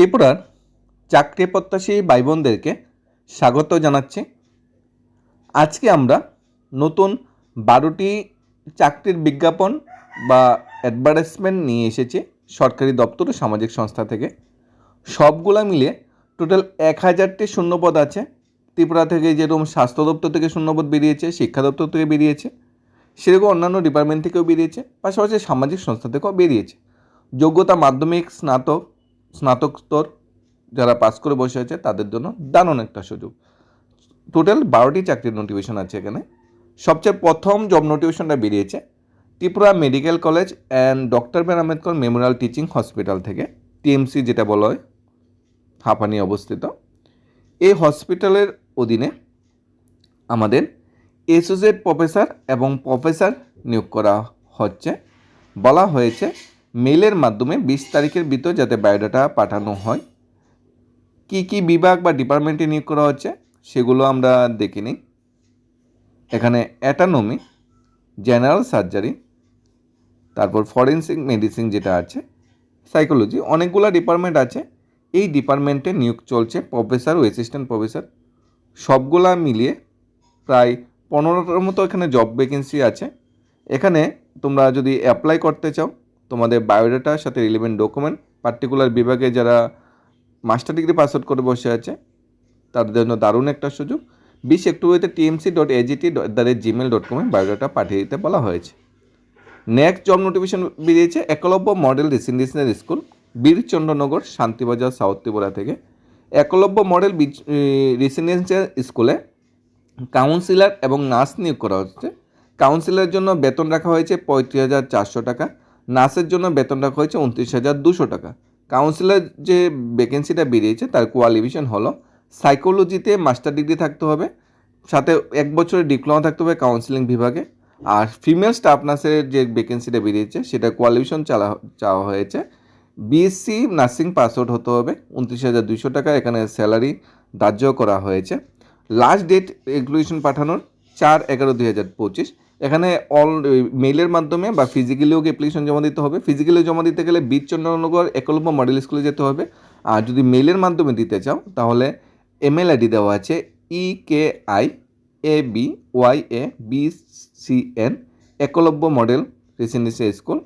ত্রিপুরার চাকরি প্রত্যাশী ভাই বোনদেরকে স্বাগত জানাচ্ছি। আজকে আমরা নতুন বারোটি চাকরির বিজ্ঞাপন বা অ্যাডভার্টাইজমেন্ট নিয়ে এসেছি সরকারি দপ্তর ও সামাজিক সংস্থা থেকে। সবগুলা মিলিয়ে টোটাল এক হাজারটি শূন্যপদ আছে। ত্রিপুরা থেকে যেরকম স্বাস্থ্য দপ্তর থেকে শূন্যপদ বেরিয়েছে, শিক্ষা দপ্তর থেকে বেরিয়েছে, সেরকম অন্যান্য ডিপার্টমেন্ট থেকেও বেরিয়েছে, পাশাপাশি সামাজিক সংস্থা থেকেও বেরিয়েছে। যোগ্যতা মাধ্যমিক, স্নাতক স্নাতকোত্তর যারা পাস করে বসে আছে, তাদের জন্য দারুণ একটা সুযোগ। টোটাল বারোটি চাকরির নোটিফিকেশন আছে এখানে। সবচেয়ে প্রথম জব নোটিফিকেশনটা বেরিয়েছে Tripura medical college and doctor B R Ambedkar memorial teaching hospital থেকে টিএমসি যেটা বলা হয়, হাঁপানি অবস্থিত। এই হসপিটালের অধীনে আমাদের অ্যাসোসিয়েট প্রফেসর এবং প্রফেসর নিয়োগ করা হচ্ছে। বলা হয়েছে মেলের মাধ্যমে বিশ তারিখের ভিতর যাতে বায়োডাটা পাঠানো হয়। কি কি বিভাগ বা ডিপার্টমেন্টে নিয়োগ করা হচ্ছে, সেগুলো আমরা দেখে নিই। এখানে অ্যাটানমি, জেনারেল সার্জারি, তারপর ফরেন্সিক মেডিসিন যেটা আছে, সাইকোলজি, অনেকগুলো ডিপার্টমেন্ট আছে। এই ডিপার্টমেন্টে নিয়োগ চলছে প্রফেসর ও অ্যাসিস্ট্যান্ট প্রফেসর। সবগুলা মিলিয়ে প্রায় পনেরোটার মতো এখানে জব ভ্যাকেন্সি আছে। এখানে তোমরা যদি অ্যাপ্লাই করতে চাও তোমাদের বায়োডাটার সাথে রিলেভেন্ট ডকুমেন্ট পার্টিকুলার বিভাগে যারা মাস্টার ডিগ্রি পাস আউট করে বসে আছে, তাদের জন্য দারুণ একটা সুযোগ। বিশ অক্টোবরতে TMC dot AGT the rate Gmail dot কমে বায়োডাটা পাঠিয়ে দিতে বলা হয়েছে। নেক্সট জব নোটিফিকেশন বেরিয়েছে, Eklavya model residential school Birchandranagar, Shantibazar south Tripura থেকে। একলব্য মডেল রেসিডেন্সিয়াল স্কুলে কাউন্সিলর এবং নার্স নিয়োগ করা হচ্ছে। কাউন্সিলরের জন্য বেতন রাখা হয়েছে পঁয়ত্রিশ হাজার চারশো টাকা। নার্সের জন্য বেতন রাখা হয়েছে উনত্রিশ হাজার দুশো টাকা। কাউন্সিলর যে ভ্যাকেন্সিটা বেরিয়েছে, তার কোয়ালিফিকেশন হলো সাইকোলজিতে মাস্টার ডিগ্রি থাকতে হবে, সাথে এক বছরের ডিপ্লোমা থাকতে হবে কাউন্সিলিং বিভাগে, আর ফিমেল স্টাফ নার্সের যে ভ্যাকেন্সিটা বেরিয়েছে, সেটা কোয়ালিফিকেশন চালা, চাওয়া হয়েছে। বিএসসি নার্সিং পাস আউট হতে হবে, উনত্রিশ হাজার দুশো টাকা, এখানে স্যালারি ধার্য করা হয়েছে। লাস্ট ডেট অ্যাপ্লিকেশন পাঠানোর, চার এগারো দুই হাজার পঁচিশ। এখানে অল মেইলের মাধ্যমে বা ফিজিক্যালিও অ্যাপ্লিকেশন জমা দিতে হবে। ফিজিক্যালি জমা দিতে গেলে বীরচন্দ্রনগর একলব্য মডেল স্কুলে যেতে হবে। আর যদি মেইলের মাধ্যমে দিতে চাও, তাহলে এমএল আইডি দেওয়া আছে E K I A B Y A B C N Eklavya model residential school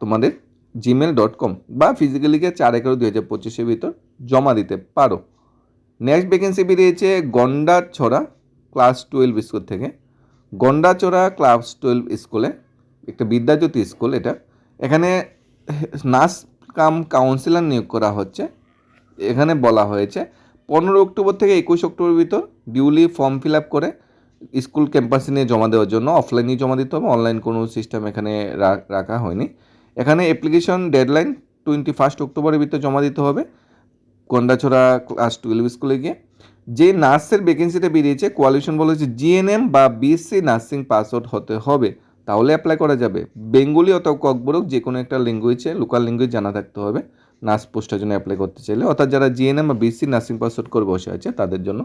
তোমাদের জিমেল ডট কম বা ফিজিক্যালিকে চার এগারো দুই হাজার পঁচিশের ভিতর জমা দিতে পারো। নেক্সট ভ্যাকেন্সি বেরিয়েছে গন্ডাছড়া ক্লাস টুয়েলভ স্কুল থেকে। গন্ডাচড়া ক্লাস টুয়েলভ স্কুলে, একটা বিদ্যাজ্যোতি স্কুল এটা। এখানে নার্স কাম কাউন্সিলর নিয়োগ করা হচ্ছে। এখানে বলা হয়েছে, পনেরো অক্টোবর থেকে একুশ অক্টোবর ভিতর ডিউলি ফর্ম ফিল আপ করে স্কুল ক্যাম্পাসে নিয়ে জমা দেওয়ার জন্য অফলাইনেই জমা দিতে হবে। অনলাইন কোনো সিস্টেম এখানে রাখা হয়নি। এখানে অ্যাপ্লিকেশন ডেডলাইন টোয়েন্টি ফার্স্ট অক্টোবরের ভিতর জমা দিতে হবে। কন্ডাছড়া ক্লাস টুয়েলভ স্কুলে গিয়ে। যে নার্সের ভ্যাকেন্সিটা বেরিয়েছে কোয়ালিশন বলা হচ্ছে জিএনএম বা বিএসসি নার্সিং পাস আউট হতে হবে। তাহলে অ্যাপ্লাই করা যাবে। বেঙ্গলি অথবা ককবরক যে কোনো একটা ল্যাঙ্গুয়েজে লোকাল ল্যাঙ্গুয়েজ জানা থাকতে হবে, নার্স পোস্টের জন্য অ্যাপ্লাই করতে চাইলে। অর্থাৎ যারা জিএনএম বা বিএসসি নার্সিং পাস আউট করে বসে আছে, তাদের জন্য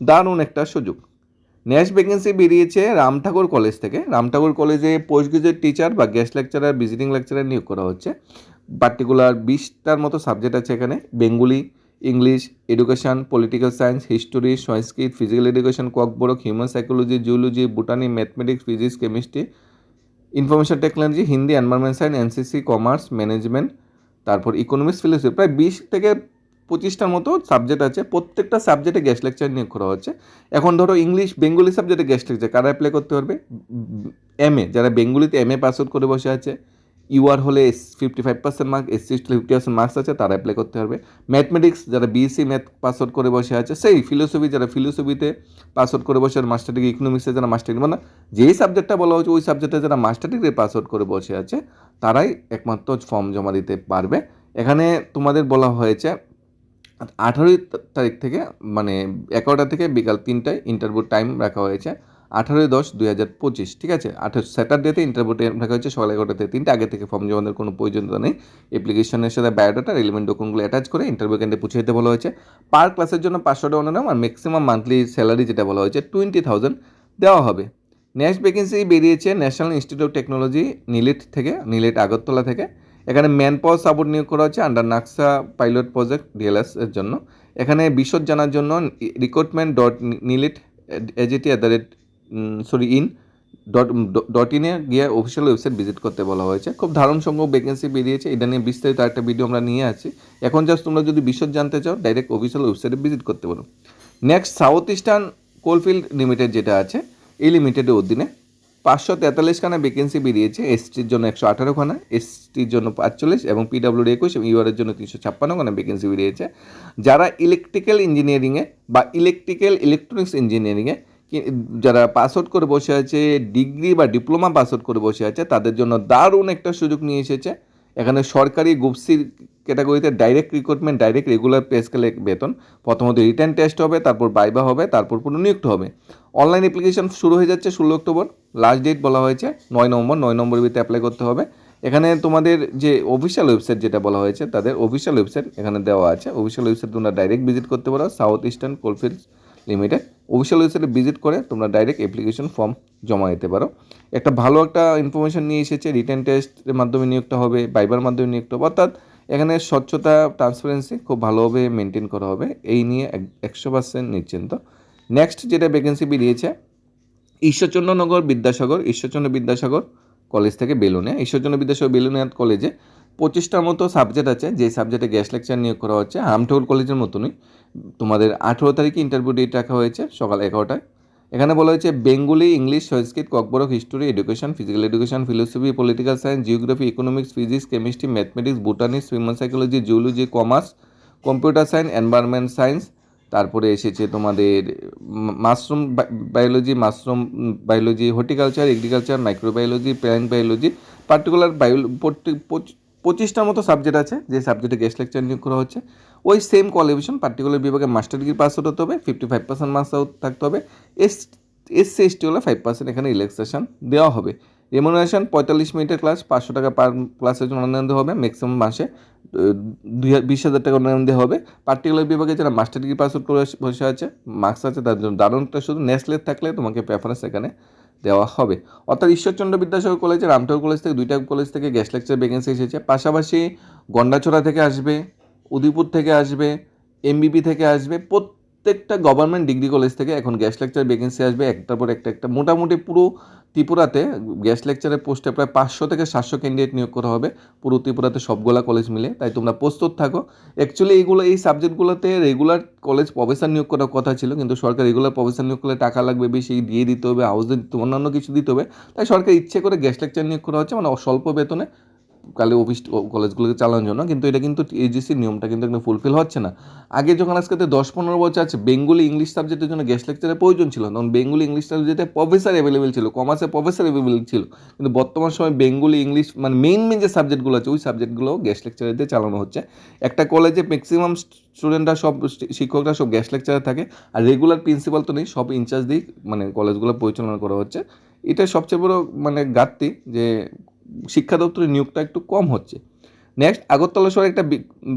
দারুণ একটা সুযোগ। নেক্সট ভ্যাকেন্সি বেরিয়েছে রামঠাকুর কলেজ থেকে। রামঠাকুর কলেজে পোস্ট গ্রাজুয়েট টিচার বা গেস্ট লেকচারার ভিজিটিং লেকচারার নিয়োগ করা হচ্ছে। পার্টিকুলার বিশটার মতো সাবজেক্ট আছে এখানে, Bengali English, education, political science, history, সংস্কৃত, physical education Kokborok human psychology zoology botany, mathematics, physics, chemistry, information technology, Hindi environment science, NCC, commerce, management, তারপর economics, philosophy, প্রায় বিশ থেকে পঁচিশটার মতো সাবজেক্ট আছে। প্রত্যেকটা সাবজেক্টে গেস্ট লেকচার নিয়োগ করা হচ্ছে। এখন ধরো ইংলিশ, বেঙ্গলি সাবজেক্টে গেস্ট লেকচার, কারা অ্যাপ্লাই করতে পারবে? এম এ যারা বেঙ্গলিতে এম এ পাস আউট করে বসে আছে। ইউআর হলে fifty five percent mark SC fifty percent marks আছে, তারা অ্যাপ্লাই করতে পারবে। ম্যাথমেটিক্স যারা বিএসসি ম্যাথ পাস আউট করে বসে আছে, সেই ফিলোসফি যারা ফিলোসফিতে পাস আউট করে বসে মাস্টার ডিগ্রি ইকোনমিক্সে যারা মাস্টার ডিগ্রি মানে যেই সাবজেক্টটা বলা হচ্ছে ওই সাবজেক্টে যারা মাস্টার ডিগ্রি পাস আউট করে বসে আছে, তারাই একমাত্র ফর্ম জমা দিতে পারবে। এখানে তোমাদের বলা হয়েছে, আঠারোই তারিখ থেকে মানে এগারোটা থেকে বিকাল তিনটায় ইন্টারভিউ টাইম রাখা হয়েছে। আঠারোই দশ দুই হাজার পঁচিশ, ঠিক আছে? আঠারো স্যাটারডেতে ইন্টারভিউ টাইম রাখা হয়েছে সকাল এগারোটা থেকে তিনটে আগে থেকে ফর্ম জমা দেওয়ার কোনো প্রয়োজনীয়তা নেই। অ্যাপ্লিকেশনের সাথে বায়োডাটা রিলেভেন্ট ডকুমেন্টগুলো অ্যাটাচ করে ইন্টারভিউ কেন্দ্রে পৌঁছে দিতে বলা হয়েছে। পার ক্লাসের জন্য পাঁচশো টাকা অনুদান আর ম্যাক্সিমাম মান্থলি স্যালারি যেটা বলা হয়েছে টোয়েন্টি থাউজেন্ড দেওয়া হবে। নেক্সট ভ্যাকেন্সি বেরিয়েছে national institute of technology NIELIT থেকে নিলেট আগরতলা থেকে। এখানে ম্যান পাওয়ার সাপোর্ট নিয়োগ করা হচ্ছে under Naksha pilot project DLS এর জন্য। এখানে বিশদ জানার জন্য recruitment dot NIELIT AGT at the rate sorry in dot dot ইনে গিয়ে অফিসিয়াল ওয়েবসাইট ভিজিট করতে বলা হয়েছে। খুব ধারণ সংখ্যক ভ্যাকেন্সি বেরিয়েছে, এটা নিয়ে বিস্তারিত একটা ভিডিও আমরা নিয়ে আছি। এখন জাস্ট তোমরা যদি বিশদ জানতে চাও ডাইরেক্ট অফিসিয়াল ওয়েবসাইটে ভিজিট করতে পারো next south eastern coalfield limited যেটা আছে, এই লিমিটেডের অধীনে পাঁচশো তেতাল্লিশখানা ভ্যাকেন্সি বেরিয়েছে এসটির জন্য একশো আঠারোখানা এসটির জন্য পাঁচচল্লিশ এবং পিডাব্লিউডি একুশ এবং ইউআরের জন্য তিনশো ছাপ্পান্নখানা ভ্যাকেন্সি বেরিয়েছে। যারা ইলেকট্রিক্যাল ইঞ্জিনিয়ারিংয়ে বা ইলেকট্রিক্যাল ইলেকট্রনিক্স ইঞ্জিনিয়ারিংয়ে যারা পাস আউট করে বসে আছে ডিগ্রি বা ডিপ্লোমা পাস আউট করে বসে আছে, তাদের জন্য দারুণ একটা সুযোগ নিয়ে এসেছে। এখানে সরকারি গুপসির ক্যাটাগরিতে direct recruitment direct regular pay স্কেলে বেতন। প্রথমত রিটার্ন টেস্ট হবে, তারপর বাইবা হবে, তারপর পুনর্নিযুক্ত হবে। অনলাইন অ্যাপ্লিকেশন শুরু হয়ে যাচ্ছে ষোলো অক্টোবর। লাস্ট ডেট বলা হয়েছে, নয় নম্বর নয় নম্বর ভিতরে অ্যাপ্লাই করতে হবে। এখানে তোমাদের যে অফিসিয়াল ওয়েবসাইট যেটা বলা হয়েছে, তাদের অফিসিয়াল ওয়েবসাইট এখানে দেওয়া আছে। অফিসিয়াল ওয়েবসাইট তোমরা ডাইরেক্ট ভিজিট করতে পারো। South eastern coalfields limited official ওয়েবসাইটে ভিজিট করে তোমরা ডাইরেক্ট অ্যাপ্লিকেশন ফর্ম জমা দিতে পারো। একটা ভালো একটা ইনফরমেশন নিয়ে এসেছে রিটার্ন টেস্টের মাধ্যমে নিয়োগটা হবে বাইবার মাধ্যমে নিয়োগটা হবে, অর্থাৎ এখানে স্বচ্ছতা ট্রান্সপারেন্সি খুব ভালোভাবে মেনটেন করা হবে। এই নিয়ে এক- একশো পার্সেন্ট নিশ্চিন্ত। নেক্সট যেটা ভ্যাকেন্সি বেরিয়েছে ঈশ্বরচন্দ্রনগর বিদ্যাসাগর, ঈশ্বরচন্দ্র বিদ্যাসাগর কলেজ থেকে বেলুনিয়া। ঈশ্বরচন্দ্র বিদ্যাসাগর বেলুনিয়া কলেজে পঁচিশটার মতো সাবজেক্ট আছে, যে সাবজেক্টে গ্যাস লেকচার নিয়োগ করা হচ্ছে। হামঠোর কলেজের মতনই। তোমাদের আঠেরো তারিখে ইন্টারভিউ ডেট রাখা হয়েছে সকাল এগারোটায়। এখানে বলা হয়েছে, বেঙ্গলি, ইংলিশ, সংস্কৃত, Kokborok history education physical education philosophy political science geography economics physics chemistry mathematics botanics human psychology geology commerce computer science environment science তারপরে এসেছে তোমাদের mushroom biology mushroom biology horticulture agriculture microbiology plant biology particular bio পঁচিশটার মতো subject আছে, যে সাবজেক্টে guest lecture নিয়োগ করা হচ্ছে। ওই সেম কোয়ালিফিকেশন পার্টিকুলার বিভাগে মাস্টার ডিগ্রি পাস হতে হবে ফিফটি ফাইভ পার্সেন্ট মার্কস থাকতে হবে এস এসসি এসটি হলে ফাইভ পার্সেন্ট এখানে রিল্যাক্সেশন দেওয়া হবে। রেমুনারেশন পঁয়তাল্লিশ মিনিটের ক্লাস পাঁচশো টাকা পার ক্লাসের জন্য অনুদান দেওয়া হবে ম্যাক্সিমাম মাসে দুই বিশ হাজার টাকা অনুদান দেওয়া হবে। পার্টিকুলার বিভাগে যারা মাস্টার ডিগ্রি পাস করে বসে আছে মার্কস আছে তার জন্য দারুণটা শুধু নেসলেট থাকলে তোমাকে প্রেফারেন্স এখানে দেওয়া হবে। অর্থাৎ ঈশ্বরচন্দ্র বিদ্যাসাগর কলেজে রামটোর কলেজ থেকে, দুইটা কলেজ থেকে গেস্ট লেকচার ভ্যাকেন্সি এসেছে। পাশাপাশি গন্ডাছড়া থেকে আসবে, উদয়পুর থেকে আসবে এমবিপি থেকে আসবে প্রত্যেকটা গভর্নমেন্ট ডিগ্রি কলেজ থেকে এখন গ্যাস লেকচার ভ্যাকেন্সি আসবে, একটার পর একটা একটা। মোটামুটি পুরো ত্রিপুরাতে গ্যাস লেকচারের পোস্টে প্রায় পাঁচশো থেকে সাতশো ক্যান্ডিডেট নিয়োগ করা হবে, পুরো ত্রিপুরাতে সবগুলা কলেজ মিলে। তাই তোমরা প্রস্তুত থাকো। অ্যাকচুয়ালি এইগুলো, এই সাবজেক্টগুলোতে রেগুলার কলেজ প্রফেসর নিয়োগ করার কথা ছিল, কিন্তু সরকার রেগুলার প্রফেসর নিয়োগ করলে টাকা লাগবে বেশি, দিয়ে দিতে হবে হাউস দিতে অন্যান্য কিছু দিতে হবে। তাই সরকার ইচ্ছে করে গ্যাস লেকচার নিয়োগ করা হচ্ছে মানে স্বল্প বেতনে কালে অফিস কলেজগুলোকে চালানোর জন্য, কিন্তু এটা কিন্তু এজিসির নিয়মটা কিন্তু একদম ফুলফিল হচ্ছে না। আগে যখন আজকে দশ পনেরো বছর আছে বেঙ্গলি ইংলিশ সাবজেক্টের জন্য গেস্ট লেকচারের প্রয়োজন ছিল তখন বেঙ্গলি ইংলিশ সাবজেক্টে প্রফেসর অ্যাভেলেবেল ছিল কমার্সে প্রফেসর অ্যাভেলেবেল ছিল। কিন্তু বর্তমান সময় বেঙ্গলি ইংলিশ মানে মেইন মেইন যে সাবজেক্টগুলো আছে, ওই সাবজেক্টগুলো গেস্ট লেকচারে দিয়ে চালানো হচ্ছে। একটা কলেজে ম্যাক্সিমাম স্টুডেন্টরা সব, শিক্ষকরা সব গেস্ট লেকচারে থাকে, আর রেগুলার প্রিন্সিপাল তো নেই, সব ইনচার্জ দিয়েই মানে কলেজগুলো পরিচালনা করা হচ্ছে। এটা সবচেয়ে বড় মানে ঘাটতি যে শিক্ষা দপ্তরের নিয়োগটা একটু কম হচ্ছে। নেক্সট আগরতলা শহরে একটা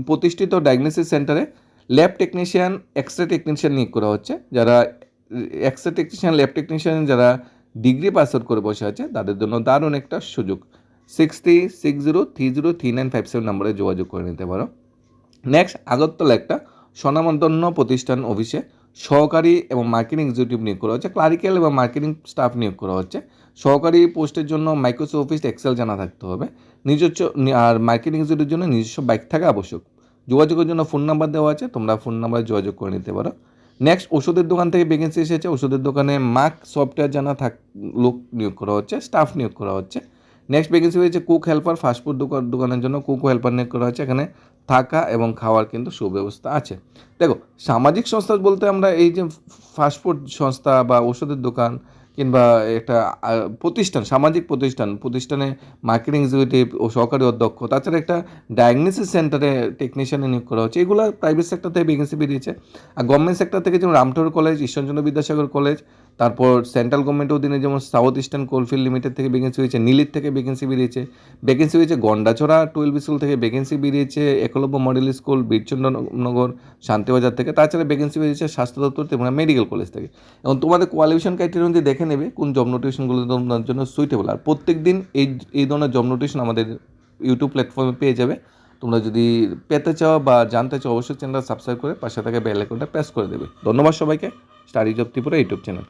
প্রতিষ্ঠিত ডায়াগনোসিস সেন্টারে lab technician X ray technician নিয়োগ করা হচ্ছে। যারা X ray technician lab technician যারা ডিগ্রি পাস আউট করে বসে আছে, তাদের জন্য দারুণ একটা সুযোগ। Six three six zero three zero three nine five seven নম্বরে যোগাযোগ করে নিতে পারো। নেক্সট আগরতলা একটা স্বনামধন্য প্রতিষ্ঠান অফিসে সহকারী এবং মার্কেটিং এক্সিকিউটিভ নিয়োগ করা হচ্ছে ক্লারিক্যাল এবং মার্কেটিং স্টাফ নিয়োগ করা হচ্ছে। সহকারী পোস্টের জন্য মাইক্রোসফট অফিস এক্সেল জানা থাকতে হবে। নিজস্ব, আর মার্কেটিং এক্সিকিউটিভের জন্য নিজস্ব বাইক থাকা আবশ্যক। যোগাযোগের জন্য ফোন নাম্বার দেওয়া আছে, তোমরা ফোন নাম্বারে যোগাযোগ করে নিতে পারো। নেক্সট ওষুধের দোকান থেকে ভ্যাকেন্সি এসেছে। ওষুধের দোকানে মার্ক সফটওয়্যার জানা থাক, লোক নিয়োগ করা হচ্ছে স্টাফ নিয়োগ করা হচ্ছে। নেক্সট ভ্যাকেন্সি হয়েছে কুক হেল্পার ফাস্টফুড দোকানের জন্য কুক হেল্পার নিয়োগ করা হয়েছে। এখানে থাকা এবং খাওয়ার কিন্তু সুব্যবস্থা আছে। দেখো, সামাজিক সংস্থা বলতে আমরা এই যে ফাস্টফুড সংস্থা বা ওষুধের দোকান কিংবা একটা প্রতিষ্ঠান, সামাজিক প্রতিষ্ঠান, প্রতিষ্ঠানে মার্কেটিং এক্সিকিউটিভ ও সহকারী অধ্যক্ষ, তাছাড়া একটা ডায়াগনোসিস সেন্টারে টেকনিশিয়ানে নিয়োগ করা হচ্ছে। এগুলো প্রাইভেট সেক্টর থেকে ভ্যাকেন্সি বেরিয়েছে আর গভর্নমেন্ট সেক্টর থেকে যেমন রামঠোর কলেজ ঈশ্বরচন্দ্র বিদ্যাসাগর কলেজ তারপর সেন্ট্রাল গভর্নমেন্টের অধীনে যেমন সাউথ ইস্টার্ন কোলফিল্ড লিমিটেড থেকে ভ্যাকেন্সি হয়েছে, নীলির থেকে ভ্যাকেন্সি বেরিয়েছে। ভ্যাকেন্সি হয়েছে গন্ডাছড়া টুয়েলভ স্কুল থেকে ভ্যাকেন্সি বেরিয়েছে, একলব্য মডেল স্কুল বীরচন্দ্রনগর শান্তিবাজার থেকে। তাছাড়া ভ্যাকেন্সি বেরিয়েছে স্বাস্থ্য দপ্তর এবং মেডিকেল কলেজ থেকে। এবং তোমাদের কোয়ালিফিকেশন ক্রাইটেরিয়া দিয়ে দেখে নেবে, কোন জব নোটিফিকেশনগুলো তোমার জন্য সুইটেবল আর প্রত্যেক দিন এই এই ধরনের জব নোটিফিকেশন আমাদের ইউটিউব প্ল্যাটফর্মে পেয়ে যাবে। তোমরা যদি পেতে চাও বা জানতে চাও, অবশ্যই চ্যানেলটা সাবস্ক্রাইব করে পাশে থাকা বেল আইকনটা প্রেস করে দেবে। ধন্যবাদ সবাইকে। Study job Tripura YouTube channel